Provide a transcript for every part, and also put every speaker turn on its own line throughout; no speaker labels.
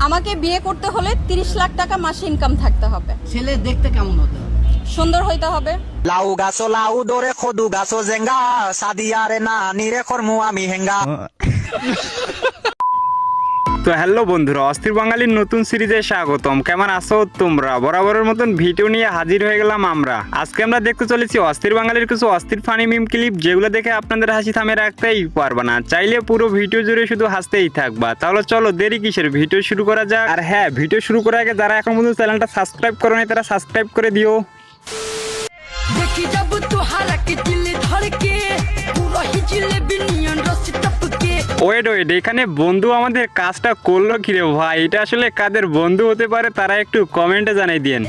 আমাকে বিয়ে করতে হলে তিরিশ লাখ টাকা মাসে ইনকাম থাকতে হবে।
ছেলে দেখতে কেমন হতে হবে?
সুন্দর হইতে হবে।
লাউ গাছো লাউ দরে খদু গাছো জেঙ্গা সাদিয়ারে না নিরে খরমু আমি হেঙ্গা।
তো হ্যালো বন্ধুরা, অস্থির বাঙালির নতুন সিরিজে স্বাগতম। কেমন আছো তোমরা? বরাবরের মতন ভিডিও নিয়ে হাজির হয়ে গেলাম আমরা। আজকে আমরা দেখতে চলেছি অস্থির বাঙালির কিছু অস্থির ফানি মিম ক্লিপ যেগুলো দেখে আপনাদের হাসি থামে রাখতেই পারবে না। চাইলে পুরো ভিডিও জুড়ে শুধু হাসতেই থাকবা। তাহলে চলো দেরি কিসের? ভিডিও শুরু করা যাক। আর হ্যাঁ ভিডিও শুরু করার আগে যারা এখন পর্যন্ত চ্যানেলটা সাবস্ক্রাইব করে তারা সাবস্ক্রাইব করে দিও। ওয়েট ওয়েট এখানে বন্ধু আমাদের কাজটা করল কিরে ভাই? এটা আসলে কাদের বন্ধু হতে পারে তারা একটু কমেন্টে জানাই
দিয়েন।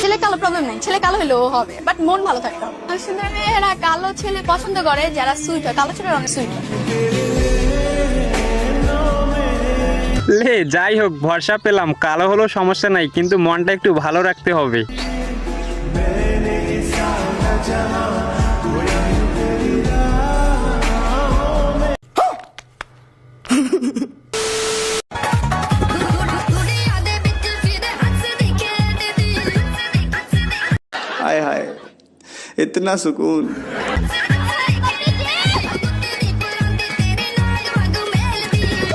ছেলে কালো ছেলে কালো হলেও হবে বাট মন ভালো থাকতে হবে। আসলে মেয়েরা কালো ছেলে পছন্দ করে যারা সুইট হয় কালো ছেলে অনেক সুইট
লে যাই হোক ভরসা পেলাম কালো হলো সমস্যা নাই কিন্তু মনটা একটু ভালো রাখতে হবে
हाय हाय इतना सुकून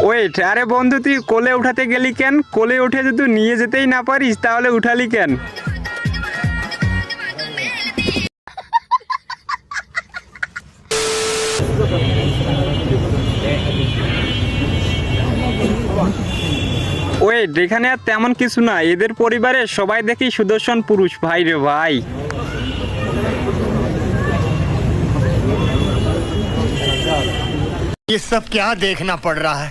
ওয়েট আরে বন্ধু তুই কোলে উঠাতে গেলি কেন কোলে উঠে যদি তুই নিয়ে যেতেই না পারিস তাহলে উঠালি কেন ওয়েট এখানে আর তেমন কিছু না এদের পরিবারে সবাই দেখি সুদর্শন পুরুষ ভাই রে ভাই
ये सब क्या देखना पड़ रहा है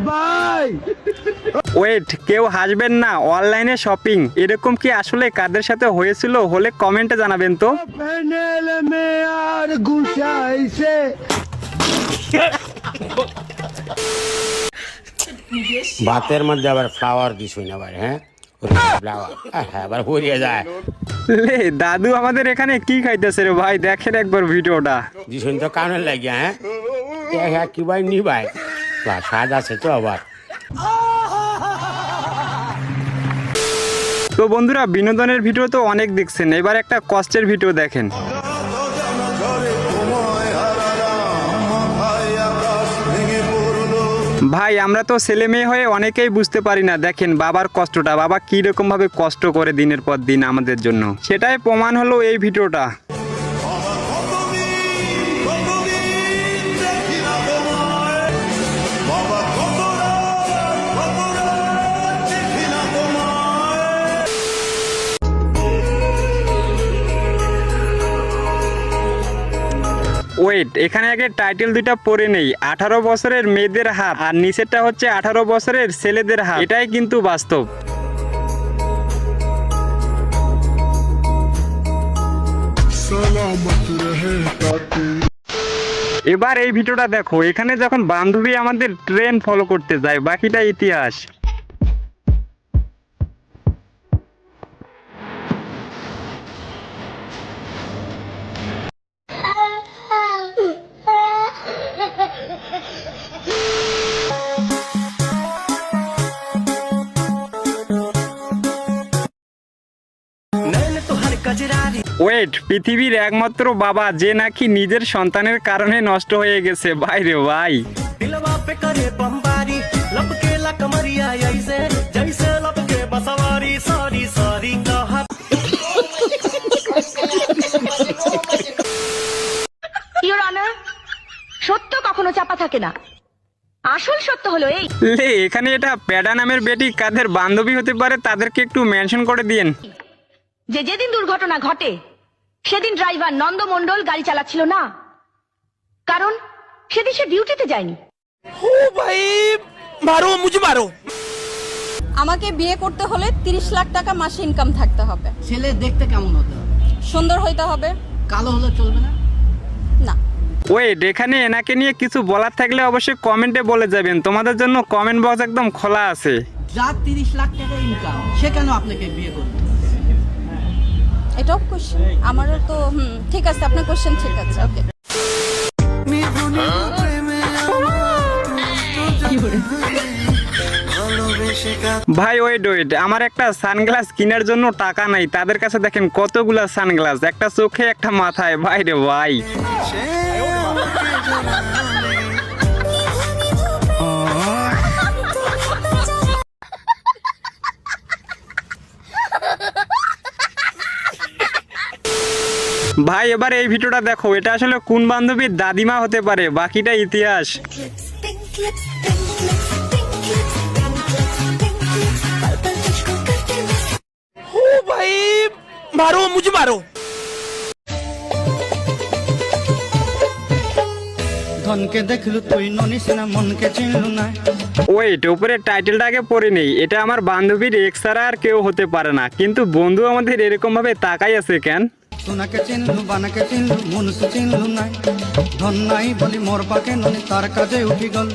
ভাই। ওয়েট কেউ হাসবেন না অনলাইনে শপিং এরকম কি আসলে কাদের সাথে হয়েছিল হলে কমেন্টে জানাবেন তো।
ভাতের মধ্যে আবার ফ্লাওয়ার দিস হ্যাঁ? আবার হ্যাঁ আবার হরিয়ে
দাদু আমাদের এখানে কি খাইতেছে রে ভাই? দেখেন একবার ভিডিওটা
দিস তো কানের লাগিয়া হ্যাঁ? হ্যাঁ? কি ভাই নি ভাই তো
তো বন্ধুরা, বিনোদনের ভিডিও তো অনেক দেখছেন। এবার একটা কষ্টের ভিডিও দেখেন। ভাই, আমরা তো ছেলে মেয়ে হয়ে অনেকেই বুঝতে পারি না। দেখেন, বাবার কষ্টটা। বাবা কি রকম ভাবে কষ্ট করে দিনের পর দিন আমাদের জন্য। সেটাই প্রমাণ হলো এই ভিডিওটা। ওয়েট এখানে আগে টাইটেল দুইটা পড়ে নেই। আঠারো বছরের মেয়েদের হাত আর নিচেরটা হচ্ছে আঠারো বছরের ছেলেদের হাত। এটাই কিন্তু বাস্তব। এবার এই ভিডিওটা দেখো। এখানে যখন বান্ধবী আমাদের ট্রেন ফলো করতে যায়, বাকিটা ইতিহাস। ওয়েট পৃথিবীর একমাত্র বাবা যে নাকি নিজের সন্তানের কারণে নষ্ট হয়ে গেছে। বাইরে ভাই।
সত্য কখনো চাপা থাকে না। আসল সত্য হলো এই।
লে এখানে এটা প্যাডা নামের বেটি কাদের বান্ধবী হতে পারে তাদেরকে একটু মেনশন করে দিয়েন।
যে যেদিন দুর্ঘটনা ঘটে সেদিন ড্রাইভার নন্দমণ্ডল গাড়ি চালাচ্ছিল না। কারণ সেদিন সে ডিউটিতে যায়নি।
আমাকে বিয়ে করতে হলে তিরিশ লাখ টাকা মাসে ইনকাম থাকতে হবে।
ছেলে দেখতে কেমন হতে হবে?
সুন্দর হইতে হবে।
কালো হলে চলবে না?
না।
ওয়েট এখানে এনাকে নিয়ে কিছু বলার থাকলে অবশ্যই কমেন্টে বলে যাবেন। তোমাদের জন্য কমেন্ট বক্স একদম খোলা আছে।
যার তিরিশ লাখ টাকা ইনকাম সে কেন আপনাকে বিয়ে করবে?
এটাও কোশ্চেন আমারও তো হুম ঠিক আছে আপনার কোশ্চেন ঠিক আছে ওকে
ভাই ওয়েট ওয়েট আমার একটা সানগ্লাস কেনার জন্য টাকা নাই। তাদের কাছে দেখেন কতগুলা সানগ্লাস একটা চোখে একটা মাথায়। ভাই। রে ভাই ভাই এবার এই ভিডিওটা দেখো এটা আসলে কোন বান্ধবীর দাদিমা হতে পারে? বাকিটা ইতিহাস।
ধনকে দেখলু তুই ননিস না মনকে চিনলু না।
ওয়েট উপরে টাইটেলটা আগে পড়ে নেই। এটা আমার বান্ধবীর এক্স ছাড়া আর কেউ হতে পারে না। কিন্তু বন্ধু আমাদের এরকম ভাবে তাকাই আছে কেন?
সোনাকে চিনলু বানাকে চিনলু মনুষ চিনলু নাই। ধন নাই বলি মোর পাকে ননি তার কাজে উঠি গল।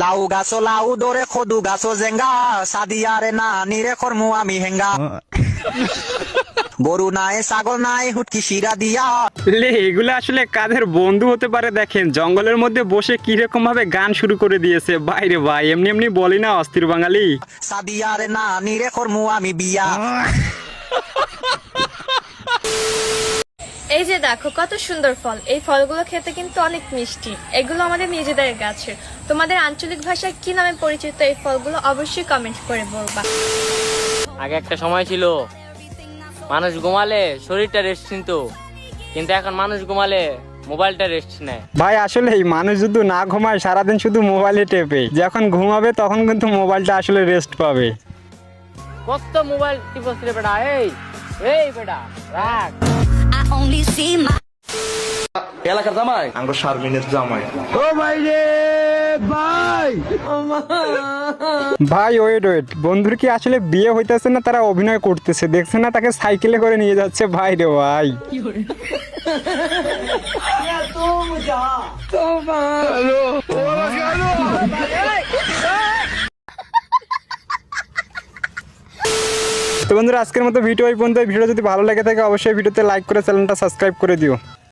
লাউ গাছ লাউ দরে খদু গাছ জেঙ্গা সাদিয়ারে না নিরে খরমু আমি হেঙ্গা। গরু নাই ছাগল নাই হুটকি শিরা দিয়া।
লে এগুলো আসলে কাদের বন্ধু হতে পারে দেখেন জঙ্গলের মধ্যে বসে কীরকম ভাবে গান শুরু করে দিয়েছে। বাইরে ভাই এমনি এমনি বলি না অস্থির বাঙালি।
সাদিয়ারে না নিরে কর্মু আমি বিয়া।
এই যে দেখো কত সুন্দর ফল। এই ফলগুলো খেতে কিন্তু অনেক মিষ্টি। এগুলো আমাদের নিজেদের গাছের। তোমাদের আঞ্চলিক ভাষায় কি নামে পরিচিত এই ফলগুলো অবশ্যই কমেন্ট করে বলবা।
আগে একটা সময় ছিল মানুষ ঘুমালে শরীরটা রেস্ট নিত কিন্তু এখন মানুষ ঘুমালে মোবাইলটা রেস্ট নেয়।
ভাই আসলে এই মানুষ যদি না ঘুমায় সারাদিন শুধু মোবাইলে টেপে। যখন ঘুমাবে তখন কিন্তু মোবাইলটা আসলে রেস্ট পাবে।
কত মোবাইল টিপস রে বেটা এই এই বেটা রাখ।
ভাই। ওয়েট ওয়েট বন্ধুর কি আসলে বিয়ে হইতেছে না তারা অভিনয় করতেছে? দেখছে না তাকে সাইকেলে করে নিয়ে যাচ্ছে? ভাই রে ভাই। তো বন্ধুরা, আজকের মতো ভিডিও এই পর্যন্ত ভিডিও যদি ভালো লাগে থাকে, অবশ্যই ভিডিওতে লাইক করে চ্যানেলটা সাবস্ক্রাইব করে দিও।